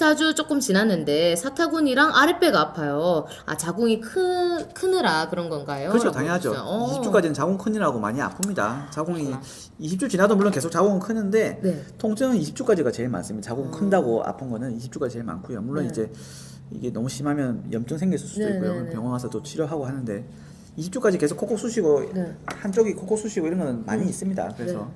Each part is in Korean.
14주 조금 지났는데 사타구니랑 아랫배가 아파요. 아 자궁이 크, 크느라 그런 건가요? 그렇죠, 당연하죠. 해주세요. 어. 20주까지는 자궁 큰이라고 많이 아픕니다. 자궁이 그렇구나. 20주 지나도 물론 계속 자궁은 크는데 네. 통증은 20주까지가 제일 많습니다. 자궁 어. 큰다고 아픈 거는 20주가 제일 많고요. 물론 네. 이제 이게 너무 심하면 염증 생길 수도 네, 있고요. 네, 네. 병원 가서 또 치료하고 하는데 20주까지 계속 콕콕 쑤시고 네. 한쪽이 콕콕 쑤시고 이런 거는 많이 음. 있습니다. 그래서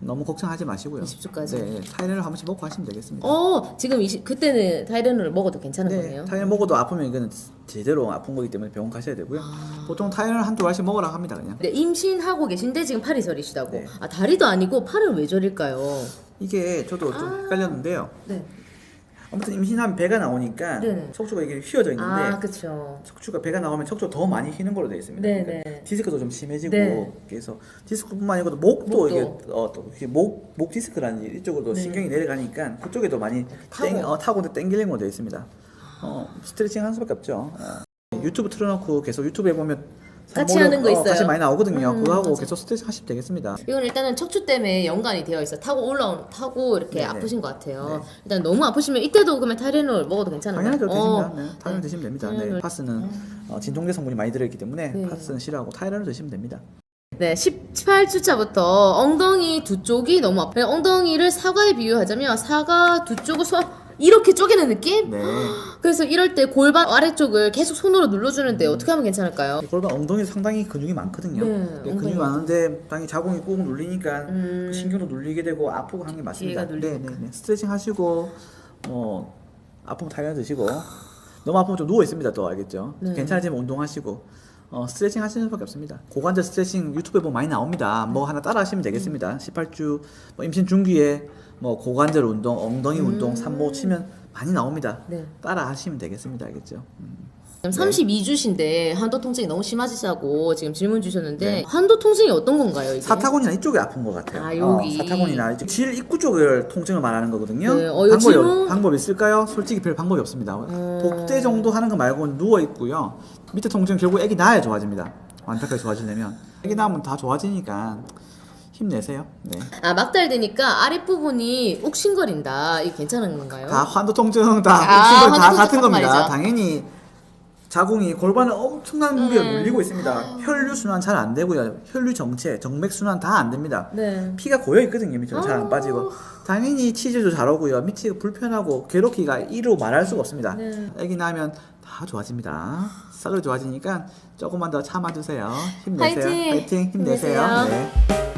너무 걱정하지 마시고요. 20주까지. 네, 타이레놀 한 번씩 먹고 하시면 되겠습니다. 어 지금 20, 그때는 타이레놀 먹어도 괜찮은 네, 거네요. 타이레놀 먹어도 아프면 이거는 제대로 아픈 거기 때문에 병원 가셔야 되고요. 아. 보통 타이레놀 한두 알씩 먹으라고 합니다, 그냥. 네, 임신하고 계신데 지금 팔이 저리시다고. 네. 아 다리도 아니고 팔은 왜 저릴까요? 이게 저도 좀 아. 헷갈렸는데요. 네. 아무튼 임신하면 배가 나오니까 네네. 척추가 이게 휘어져 있는데 아 그쵸. 척추가 배가 나오면 척추가 더 많이 휘는 걸로 되어 있습니다. 네네. 그러니까 디스크도 좀 심해지고 네. 그래서 디스크뿐만 아니고 목도, 목도. 이게 어, 또 이렇게 목, 목 디스크라는 이쪽으로 네. 신경이 내려가니까 그쪽에도 많이 타고. 땡, 어, 타고 땡기는 걸로 되어 있습니다. 어, 스트레칭 하는 수밖에 없죠. 어. 유튜브 틀어놓고 계속 유튜브에 보면 같이 하는 거 어, 있어요. 같이 많이 나오거든요. 음, 그거 하고 맞아. 계속 스트레칭 하시면 되겠습니다. 이건 일단은 척추 때문에 연관이 되어 있어. 타고 올라온 타고 이렇게 네네. 아프신 것 같아요. 네. 일단 너무 아프시면 이때도 그러면 타이레놀 먹어도 괜찮은가요? 당연하죠. 어. 드시면 네, 타이레놀 드시면 됩니다. 네, 타이레놀. 파스는 어, 진통제 성분이 많이 들어있기 때문에 네. 파스는 싫어하고 타이레놀 드시면 됩니다. 네, 18주차부터 엉덩이 두 쪽이 너무 아파요. 엉덩이를 사과에 비유하자면 사과 두 쪽을 소 이렇게 쪼개는 느낌? 네. 그래서 이럴 때 골반 아래쪽을 계속 손으로 눌러주는데 어떻게 하면 괜찮을까요? 골반 엉덩이 상당히 근육이 많거든요. 네, 네, 엉덩이 근육이 많은데 당연히 자궁이 꾹 눌리니까 음. 그 신경도 눌리게 되고 아프고 하는 게 맞습니다. 뒤에가 네, 눌리니까. 네, 네. 스트레칭 하시고 뭐 아프면 타이레놀 드시고 너무 아프면 좀 누워 있습니다. 또 알겠죠? 네. 괜찮아지면 운동하시고 어, 스트레칭 하시는 수밖에 없습니다. 고관절 스트레칭 유튜브에 보면 많이 나옵니다. 뭐 하나 따라 하시면 되겠습니다. 18주 뭐 임신 중기에 뭐 고관절 운동, 엉덩이 운동, 산모 치면 많이 나옵니다. 네. 따라 하시면 되겠습니다. 알겠죠? 음. 지금 32주신데 한도 통증이 너무 심하시다고 지금 질문 주셨는데 네. 한도 통증이 어떤 건가요? 이게? 사타곤이나 이쪽이 아픈 것 같아요. 아, 여기. 어, 사타곤이나 이쪽 질 입구 쪽을 통증을 말하는 거거든요. 네, 어, 방법이, 질문- 방법 있을까요? 솔직히 별 방법이 없습니다. 음. 복대 정도 하는 거 말고는 누워 있고요. 밑에 통증 결국 애기 낳아야 좋아집니다. 완벽하게 좋아지려면 애기 낳으면 다 좋아지니까 힘내세요. 네. 아 막달 되니까 아랫 부분이 욱신거린다. 이게 괜찮은 건가요? 다 환도 통증 다 아, 혹시 다 환도 같은 겁니다. 말이죠. 당연히 자궁이 골반을 엄청난 무게가 음. 눌리고 있습니다. 혈류 순환 잘 안 되고요. 혈류 정체, 정맥 순환 다 안 됩니다. 네. 피가 고여 있거든요. 밑으로 잘 아. 안 빠지고 당연히 치질도 잘 오고요. 밑이 불편하고 괴롭기가 이루 말할 수가 없습니다. 네. 애기 낳으면 다 좋아집니다. 싹을 좋아지니까 조금만 더 참아주세요. 힘내세요. 화이팅! 힘내세요. 힘내세요. 네.